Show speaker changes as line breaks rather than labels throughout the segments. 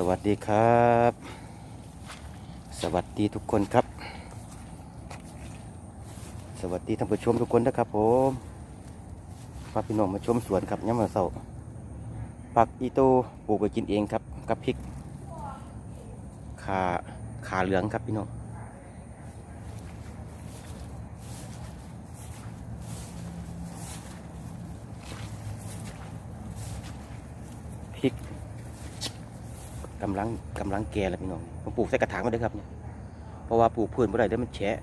สวัสดีครับ สวัสดีทุกคนครับ สวัสดีท่านผู้ชมทุกคนนะครับผมพาพี่น้องมาชมสวนครับย่ามมาเสาผักอีโตปลูกไปกินเองครับ กับพริกขาขาเหลืองครับพี่น้อง กำลังกำลังแก่แล้วพี่น้องผมปลูกใส่กระถางมาด้วยครับเนี่ยเพราะว่าปลูกพื้นเมื่อไรเดี๋ยวมันแฉะ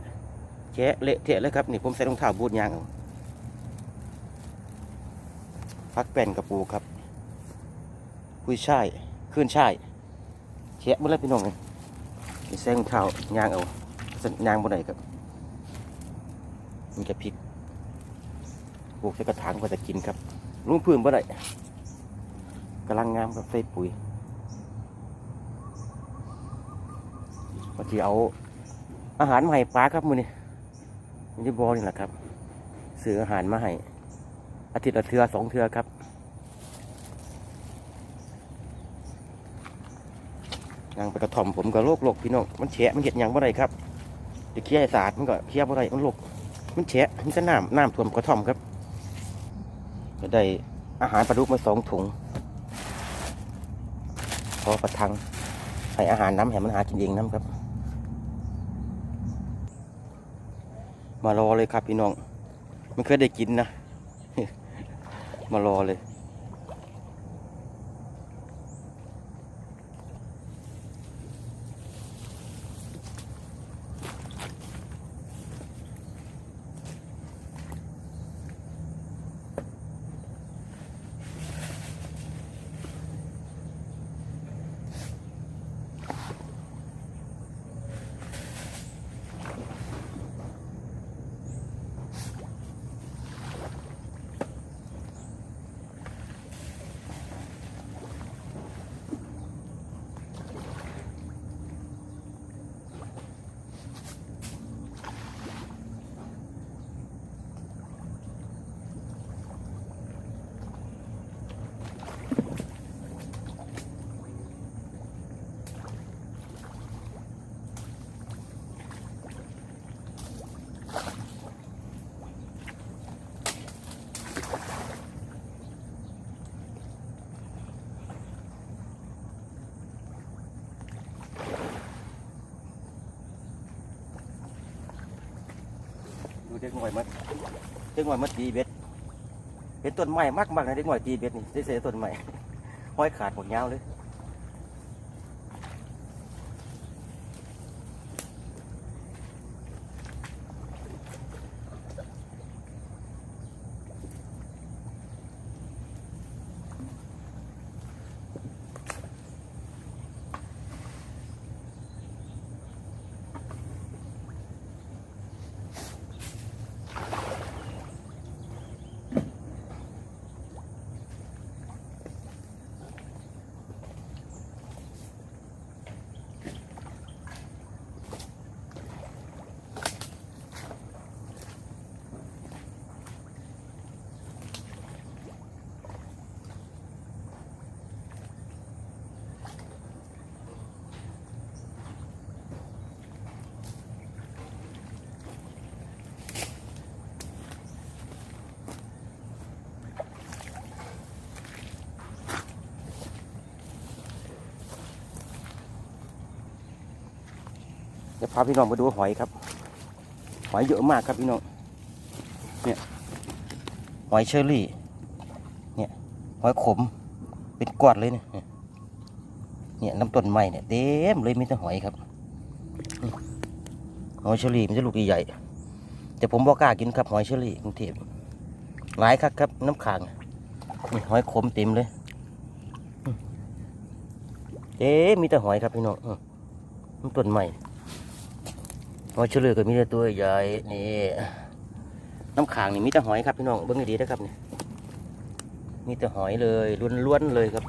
แฉะเละเทะเลยครับนี่ผมใส่รองเท้าบูทยางเอาพักแป้นกระปูครับ คุยช่ายขึ้นช่ายแฉะหมดแล้วพี่น้องเลยนี่ใส่รองเท้ายางเอาส่ยางบนไหนครับมันจะพริกปลูกใส่กระถางเพื่อจะกินครับลุงพื้นบ่อได้กำลังงามครับใส่ปุ๋ย พอที่เอาอาหารมาให้ปลาครับมือนี่มินิบอลนี่แหละครับซื้ออาหารมาให้อาทิตย์ละเทือสองเทือครับยางไปกระถ่อมผมกับโรคโรคพี่น้องมันแฉะมันเห็ดยังบ่ได้ครับจะเคี่ยให้สะอาดมันก็เคี่ยบ่ได้มันโรคมันแฉะมันจะน้ำน้ำท่วมกระถ่อมครับก็ได้อาหารปลาดุกมาสองถุงพอประทังให้อาหารน้ำให้มันหากินเองน้ำครับ มารอเลยครับพี่น้อง ไม่เคยได้กินนะ มารอเลย ดูเด็กหน่อยมัดเด็กหน่อยมัดตีเบ็ดเป็นต้นไม้มากมากๆนะเด็กหน่อยตีเบ็ดนี่เสียต้นไม้ห้อยขาดหมดยาวเลย จะพาพี่น้องมาดูหอยครับ หอยเยอะมากครับพี่น้อง เนี่ย หอยเชอรี่ เนี่ย หอยขม เป็นกวาดเลยเนี่ย เนี่ยน้ำต้นไม้เนี่ยเต็มเลยมีแต่หอยครับ หอยเชอรี่มันจะลูกใหญ่แต่ผมบอกกล้ากินครับหอยเชอรี่กรุงเทพหลายครับครับน้ำขางนี่หอยขมเต็มเลยเอ๊มีแต่หอยครับพี่น้องน้ำต้นไม้ หอยเฉลือก็มีแต่ตัวใหญ่นี่น้ำขางนี่มีแต่หอยครับพี่น้องเบิ้งดีๆนะครับนี่มีแต่หอยเลยล้วนๆเลยครับ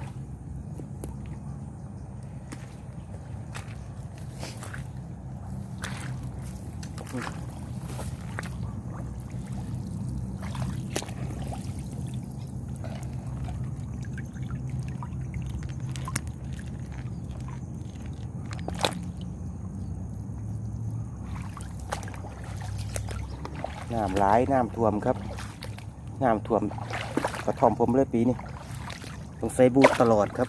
น้ำร้ายน้ำท่วมครับน้ำท่วมกระท่อมผมเลยปีนี้ต้องใส่บูทตลอดครับ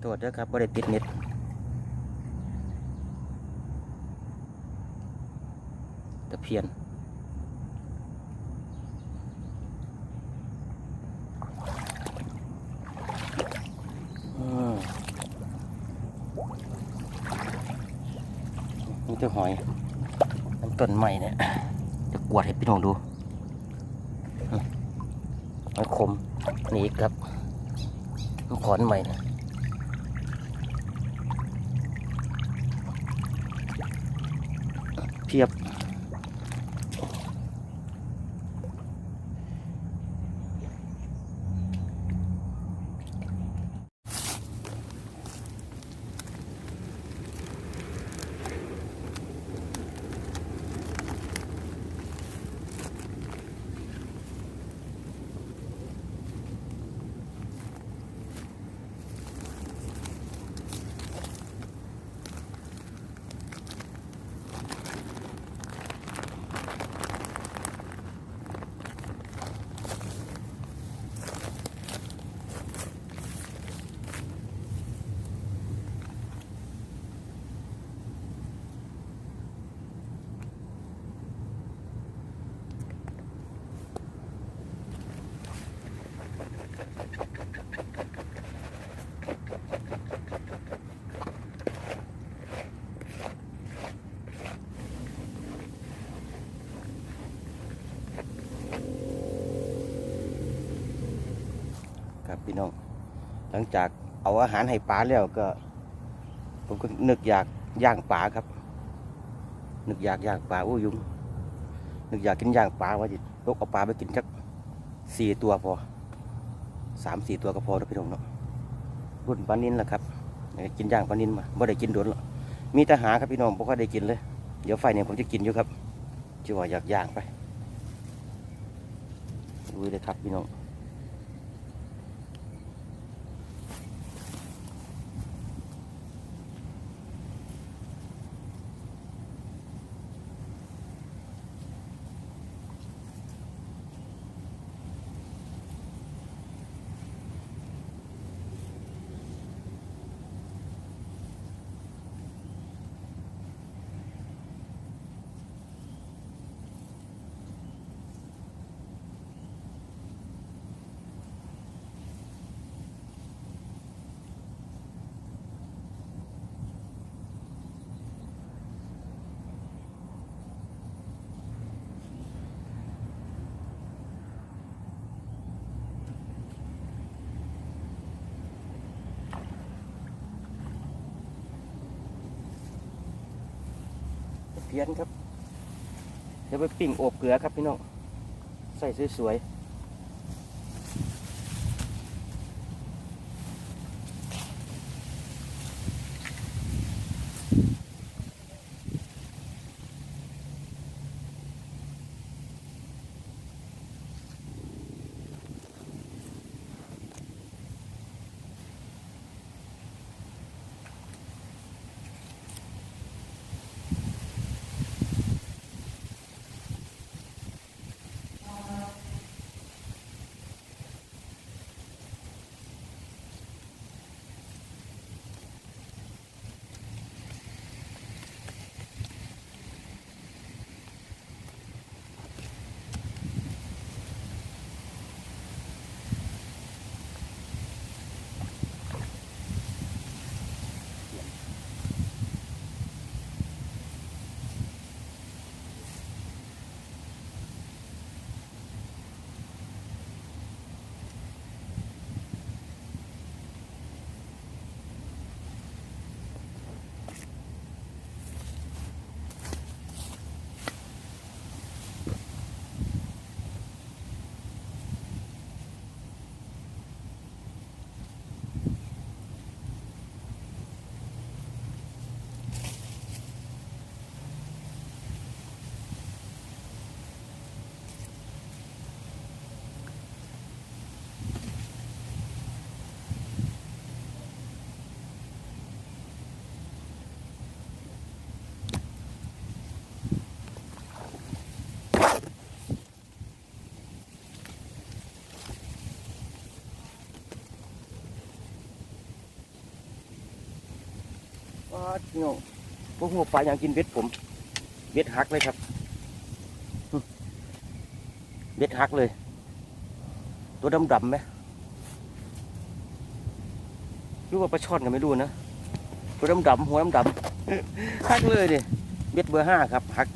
โทษด้วยครับบริติดเน็ตตะเพียน ตัวหอยมันต้นใหม่เนี่ยจะกวาดให้พี่น้องดูมันคมนี่ครับมันขอนใหม่นะเพียบ พี่น้อง หลังจากเอาอาหารให้ปลาแล้วก็ ผมก็นึกอยากย่างปลาครับ นึกอยากย่างปลาโอ้ยุงนึกอยากกินย่างปลาว่าจะยกเอาปลาไปกินสักสี่ตัวพอสามสี่ตัวก็พอแล้วพี่น้องเนาะรุ่นปลานินแหละครับกินย่างปลานินมาไม่ได้กินโดนหรอกมีแต่หาครับพี่น้องบ่ค่อยได้กินเลย เดี๋ยวไฟเนี่ยผมจะกินอยู่ครับจะว่าอยากย่างไปดูเลยครับพี่น้อง ทียนครับเดี๋ยวไปปิ้งอบเกลือครับพี่น้องใส่สวย พี่น้องพวกหัวปลาอย่างกินเบ็ดผม เบ็ดหักเลยครับ เบ็ดหักเลย ตัวดำๆไหมรู้ว่าปลาช่อนกันไม่รู้นะ ตัวดำๆหัวดำๆหักเลยดิเบ็ดเบอร์ห้าครับหัก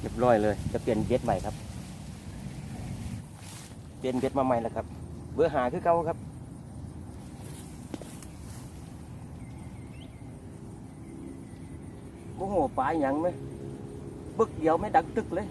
เรียบร้อยเลย จะเปลี่ยนเบ็ดใหม่ครับ เปลี่ยนเบ็ดมาใหม่แล้วครับ เบอร์หาคือเก่าครับ โอ้โหปลาอย่างไหมบึกเดียวไม่ดักตึกเลย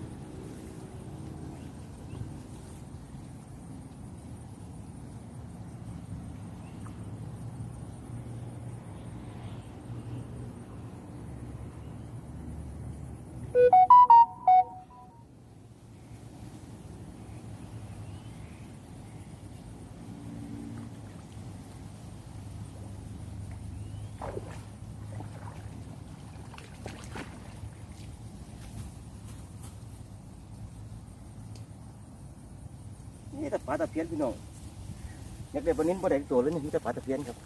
นี่ แต่ปลาตะเพียนพี่น้องอยากได้ปลานิ้นปลาแดงตัวเลยนี่มีแต่ปลาตะเพียนครับ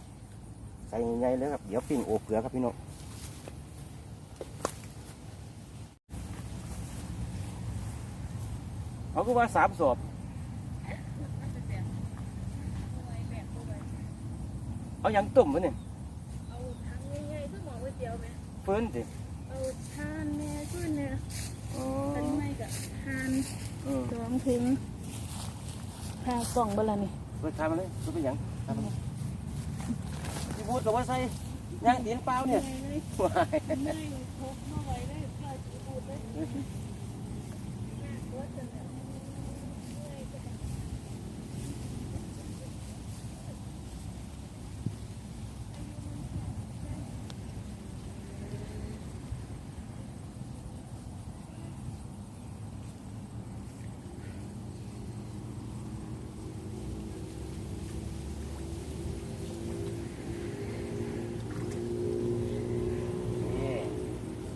ใส่ใหญ่ๆเลยครับ เดี๋ยวปิ้งโอบเกลือครับพี่น้องเขาก็ว่าสามสอบเอาหยังตุ่มวะเนี่ย
เอาทางง่ายๆเพื่อหมอก๋วยเตี๋ยวไหม
เฟิ้นสิ
เอาทานแม่ขึ้นเนี่ย
อ๋อ
ทานไม่กับทาน
อืม
สองถุง พากล่องเบลานี่
เฟิ้นทำมาเลยเฟิ้นเป็นหยังทำมาเลยพี่พูดกับว่าใส่ย่างเตียนเปล่าเนี่ย
ง่ายเลย
ว้าย
ง่ายเลยพกมาไว้ได้ข้าวจีบูดเลยน่ากลัวจังเลยง่ายจัง
นี่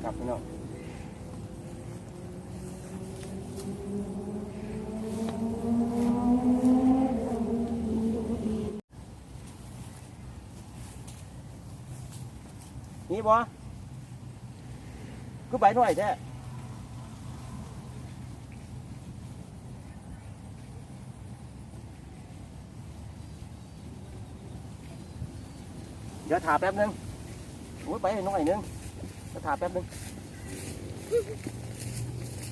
กลับพี่น้องนี่บ่ก็ใบหน่อยแท้เดี๋ยวถาแป๊บนึงโอ้ยไปหน้อยนึง เดี๋ยวถาแป๊บนึง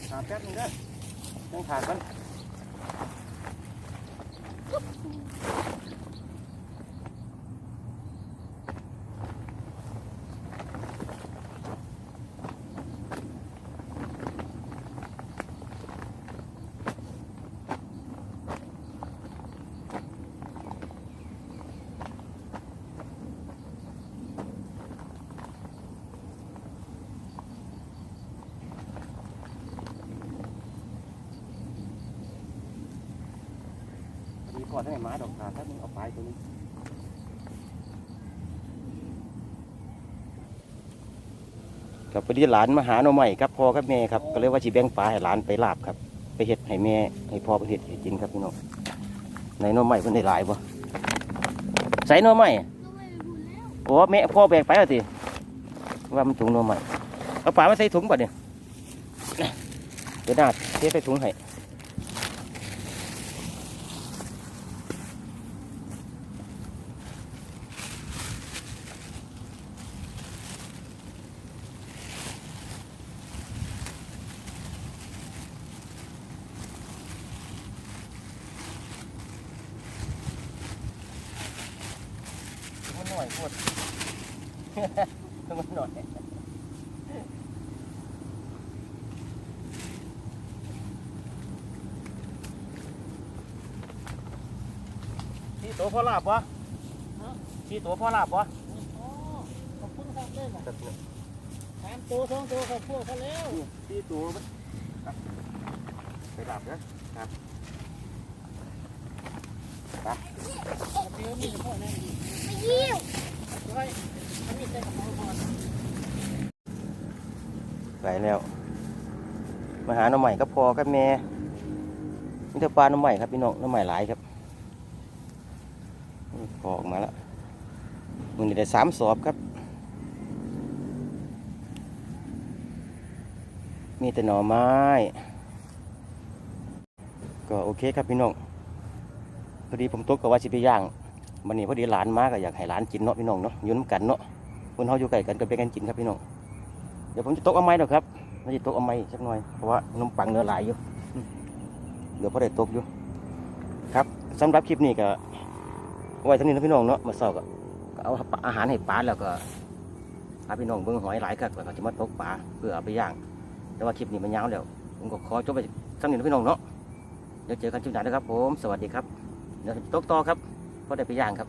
ถาแป๊บนึงเด้อยังถากัน มีก่อนให้หมาดอกถาแป๊บนึงเอาไปตัวนี้ครับพอดีหลานมาหาหน่อใหม่ครับพ่อกับแม่ครับก็เลยว่าสิแบ่งปลาให้หลานไปลาบครับ ไปเห็ดให้แม่ให้พ่อไปเห็ดให้กินครับพี่น้องในหน่อใหม่เพิ่นได้หลายบ่ใส่หน่อใหม่
ก็ไม่ได้พูดแล้ว
โอ้แม่พ่อแบกไปแล้วสิว่ามันถุงหน่อใหม่เอาปลามาใส่ถุงก่อนเนี่ยเดี๋ยวหน้าเทใส่ถุงให้มันหน่อยพูด มันหน่อยที่ ตัวพ่อลาบวะที่ตัวพ่อลาบวะ
อ๋อขอบคุณครับเลยค่ะสามตัวสองตัวขอบพวกเขาแล้ว
ที่ตัวมันไปลาบนะครับ
เดี๋ยวมีพ่อแน่ดีไม่ยิ้วไว้อันนี้ใส่กระเป๋าก่อน
ไปแล้วมาหาหน่อใหม่ก็พอกับแม่นี่ถ้าปลาหน่อใหม่ครับพี่น้องหน่อใหม่หลายครับนี่ พอออกมาแล้วมัอนี้ได้สามสอบครับ มีแต่หน่อไม้ ก็โอเคครับพี่น้อง พอดีผมตกกับว่าชิไปย่างวันนี้พอดีหลานมากก็อยากให้หลานกินเนาะพี่น้องเนาะยุ่นกันเนาะคนเขาอยู่ไกลกันก็เป็นกันกินครับพี่น้อง เดี๋ยวผมจะตกเอาไม้หน่อยครับน่าจะตกเอาไม้สักหน่อย เพราะว่านมปังเนื้อหลายอยู่ เดี๋ยวพอได้ตกอยู่ ครับสำหรับคลิปนี้ก็ ไว้เท่านี้นะพี่น้องเนาะมาสอบก็ก็เอาอาหารให้ปลาแล้วก็พาพี่น้องเบิ่งหอยหลายครับแล้วก็จะมาตกปลาเพื่อเอาไปย่าง แต่ว่าคลิปนี้มันยาวแล้วผมก็ขอจบไปสักนิดนะพี่น้องเนาะเดี๋ยวเจอกันคลิปหน้านะครับผมสวัสดีครับเดี๋ยวตกต่อครับเพราะได้ไปย่างครับ